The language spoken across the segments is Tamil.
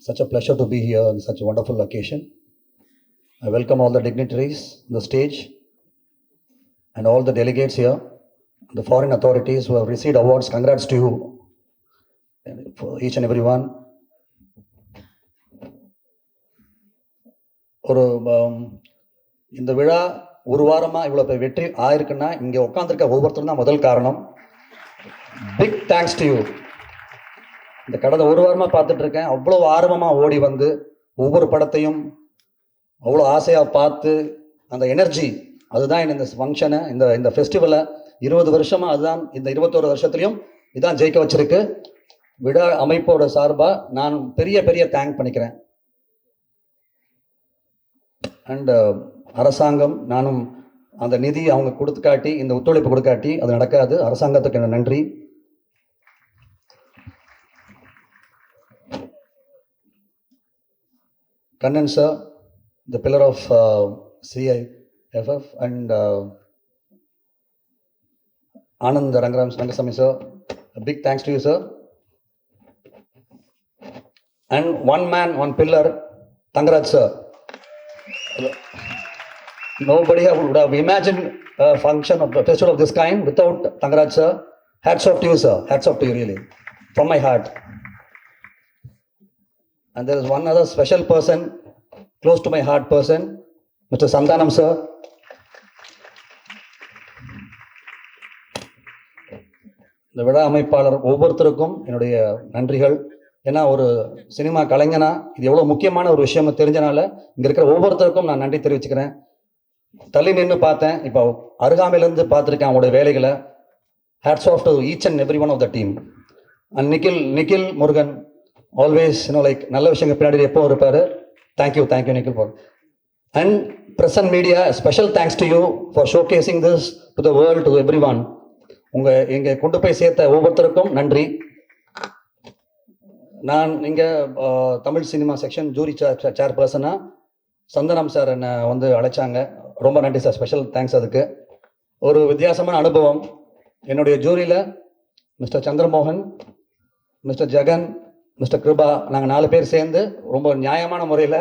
such a pleasure to be here on such a wonderful occasion. I welcome all the dignitaries on the stage and all the delegates here, the foreign authorities who have received awards. Congrats to you, for each and every one. ஒரு இந்த விழா ஒரு வாரமாக இவ்வளோ வெற்றி ஆயிருக்குன்னா இங்கே உட்காந்துருக்க ஒவ்வொருத்தரும் தான் முதல் காரணம் பிக் தேங்க்ஸ் டு யூ இந்த கடந்த ஒரு வாரமாக பார்த்துட்டு இருக்கேன். அவ்வளோ ஆர்வமாக ஓடி வந்து ஒவ்வொரு படத்தையும் அவ்வளோ ஆசையாக பார்த்து அந்த எனர்ஜி அதுதான் இந்த ஃபங்க்ஷனை இந்த இந்த ஃபெஸ்டிவலை இருபது வருஷமாக அதுதான் இந்த இருபத்தோரு வருஷத்துலையும் இதான் ஜெயிக்க வச்சிருக்கு. விழா அமைப்போட சார்பாக நான் பெரிய பெரிய தேங்க் பண்ணிக்கிறேன். அண்டு uh, அரசாங்கம் நானும் அந்த நிதி அவங்க கொடுத்து காட்டி இந்த ஒத்துழைப்பு கொடுக்காட்டி அது நடக்காது. அரசாங்கத்துக்கு என்ன நன்றி. Kannan sir, the pillar of uh, CIFF, and uh, Anand Rangaram Rangasamy sir, a big thanks to you, sir. And one man, one pillar, Tangaraj sir. Nobody would have imagined a function of a festival of this kind without Tangaraj sir. Hats off to you, sir. Hats off to you, really, from my heart. And there is one other special person, close to my heart person, Mr. Santhanam sir. இந்த விழா அமைப்பாளர் ஒவ்வொருத்தருக்கும் என்னுடைய நன்றிகள் ஏன்னா ஒரு சினிமா கலைஞனா இது எவ்வளோ முக்கியமான ஒரு விஷயமா தெரிஞ்சனால இங்கே இருக்கிற ஒவ்வொருத்தருக்கும் நான் நன்றி தெரிவிச்சுக்கிறேன் தள்ளி நின்று பார்த்தேன் இப்போ அருகாமையிலேருந்து பார்த்துருக்கேன் அவங்களுடைய வேலைகளை hats off to each and every one of the team and Nikhil Nikhil Murugan always இன்னும் லைக் நல்ல விஷயங்கள் பின்னாடி எப்போ இருப்பார். Thank you thank you Nikhil for and present media special thanks to you for showcasing this to the world to every one உங்கள் இங்கே கொண்டு போய் சேர்த்த ஒவ்வொருத்தருக்கும் நன்றி. நான் இங்கே தமிழ் சினிமா செக்ஷன் ஜூரி சேர்பர்சனாக சந்தனம் சார் என்னை வந்து அழைச்சாங்க. ரொம்ப நன்றி சார் ஸ்பெஷல் தேங்க்ஸ் அதுக்கு. ஒரு வித்தியாசமான அனுபவம். என்னுடைய ஜூரியில் mister Chandramohan mister Jagan mister Kiruba நாங்கள் நாலு பேர் சேர்ந்து ரொம்ப நியாயமான முறையில்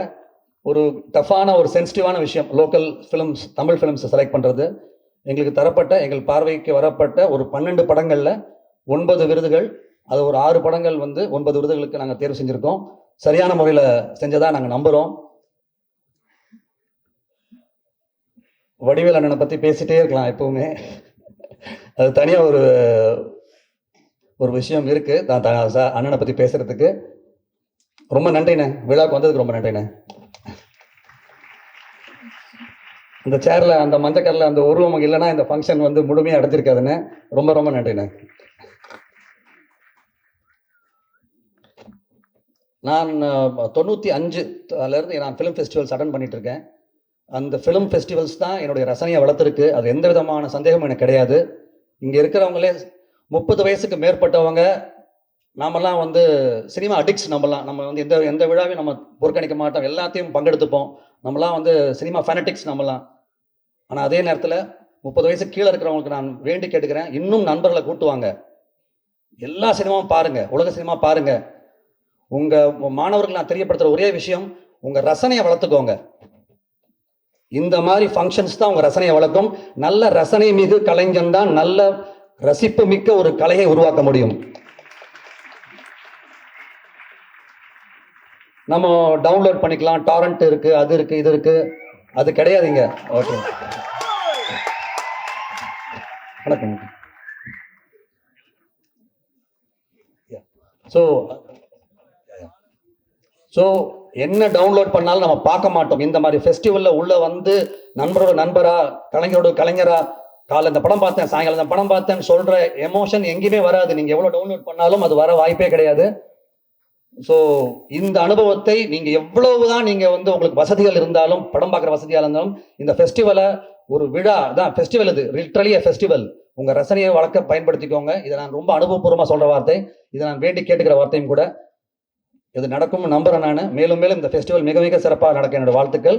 ஒரு டஃப்பான ஒரு சென்சிட்டிவான விஷயம் லோக்கல் ஃபிலிம்ஸ் தமிழ் ஃபிலிம்ஸை செலக்ட் பண்ணுறது எங்களுக்கு தரப்பட்ட எங்கள் பார்வைக்கு வரப்பட்ட ஒரு பன்னெண்டு படங்களில் ஒன்பது விருதுகள் அது ஒரு ஆறு படங்கள் வந்து ஒன்பது விருதுகளுக்கு நாங்கள் தேர்வு செஞ்சுருக்கோம். சரியான முறையில் செஞ்சதாக நாங்கள் நம்புகிறோம் வடிவேல் அண்ணனை பற்றி பேசிகிட்டே இருக்கலாம் எப்பவுமே. அது தனியாக ஒரு ஒரு விஷயம் இருக்குது நான் த அண்ணனை பற்றி பேசுகிறதுக்கு ரொம்ப நன்றிண்ணே. விழாவுக்கு வந்ததுக்கு ரொம்ப நன்றிண்ணே. இந்த சேரில் அந்த மஞ்சக்கரில் அந்த உருவம் இல்லைன்னா இந்த ஃபங்க்ஷன் வந்து முழுமையாக அடைஞ்சிருக்காதுண்ணே. ரொம்ப ரொம்ப நன்றிண்ணே. நான் தொண்ணூற்றி அஞ்சுலேருந்து நான் ஃபிலிம் ஃபெஸ்டிவல்ஸ் அட்டன் பண்ணிட்டு இருக்கேன். அந்த ஃபிலிம் ஃபெஸ்டிவல்ஸ் தான் என்னுடைய ரசனையை வளர்த்துருக்கு. அது எந்த விதமான சந்தேகமும் எனக்கு கிடையாது. இங்கே இருக்கிறவங்களே முப்பது வயசுக்கு மேற்பட்டவங்க நாமெல்லாம் வந்து சினிமா அடிக்ட்ஸ் நம்மலாம். நம்ம வந்து எந்த எந்த விழாவையும் நம்ம புறக்கணிக்க மாட்டோம். எல்லாத்தையும் பங்கெடுத்துப்போம். நம்மலாம் வந்து சினிமா ஃபேனட்டிக்ஸ் நம்மலாம். ஆனால் அதே நேரத்தில் முப்பது வயசு கீழே இருக்கிறவங்களுக்கு நான் வேண்டி கேட்டுக்கிறேன். இன்னும் நண்பர்களை கூட்டுவாங்க. எல்லா சினிமாவும் பாருங்க. உலக சினிமா பாருங்க. உங்க மாணவர்கள் நான் தெரியப்படுத்துற ஒரே விஷயம் உங்க ரசனையை வளர்த்துக்கோங்க. இந்த மாதிரி ஃபங்க்ஷன்ஸ் தான் உங்க ரசனையை வளர்க்கும். நல்ல ரசனை மிகு கலைஞன் தான் நல்ல ரசிப்பு மிக்க ஒரு கலையை உருவாக்க முடியும். நம்ம டவுன்லோட் பண்ணிக்கலாம். டாரண்ட் இருக்கு அது இருக்கு இது இருக்கு. அது கிடையாதுங்க. ஓகே வணக்கம். ஸோ ஸோ என்ன டவுன்லோட் பண்ணாலும் நம்ம பார்க்க மாட்டோம். இந்த மாதிரி ஃபெஸ்டிவலில் உள்ள வந்து நண்பரோட நண்பரா கலைஞரோட கலைஞரா காலை இந்த படம் பார்த்தேன் சாயங்காலம் இந்த படம் பார்த்தேன்னு சொல்ற எமோஷன் எங்கேயுமே வராது. நீங்க எவ்வளவு டவுன்லோட் பண்ணாலும் அது வர வாய்ப்பே கிடையாது. ஸோ இந்த அனுபவத்தை நீங்க எவ்வளவுதான் நீங்க வந்து உங்களுக்கு வசதிகள் இருந்தாலும் படம் பார்க்குற வசதியாக இருந்தாலும் இந்த ஃபெஸ்டிவலை ஒரு விழா தான் ஃபெஸ்டிவல் இது லிட்ரலி ஃபெஸ்டிவல் உங்க ரசனையை வளர்க்க பயன்படுத்திக்கோங்க. இதை நான் ரொம்ப அனுபவபூர்வமா சொல்ற வார்த்தை. இதை நான் வேண்டி கேட்டுக்கிற வார்த்தையும் கூட இது நடக்கும்னு நம்புறேன் நான். மேலும் மேலும் இந்த ஃபெஸ்டிவல் மிக மிக சிறப்பாக நடக்க என்னோட வாழ்த்துக்கள்.